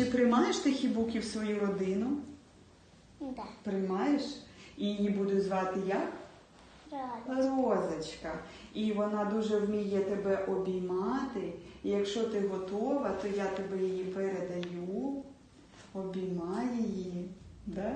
Чи приймаєш ти хібуки в свою родину? Да. Приймаєш? І її будуть звати як? Розочка. І вона дуже вміє тебе обіймати. І якщо ти готова, то я тебе її передаю, обіймай її. Да?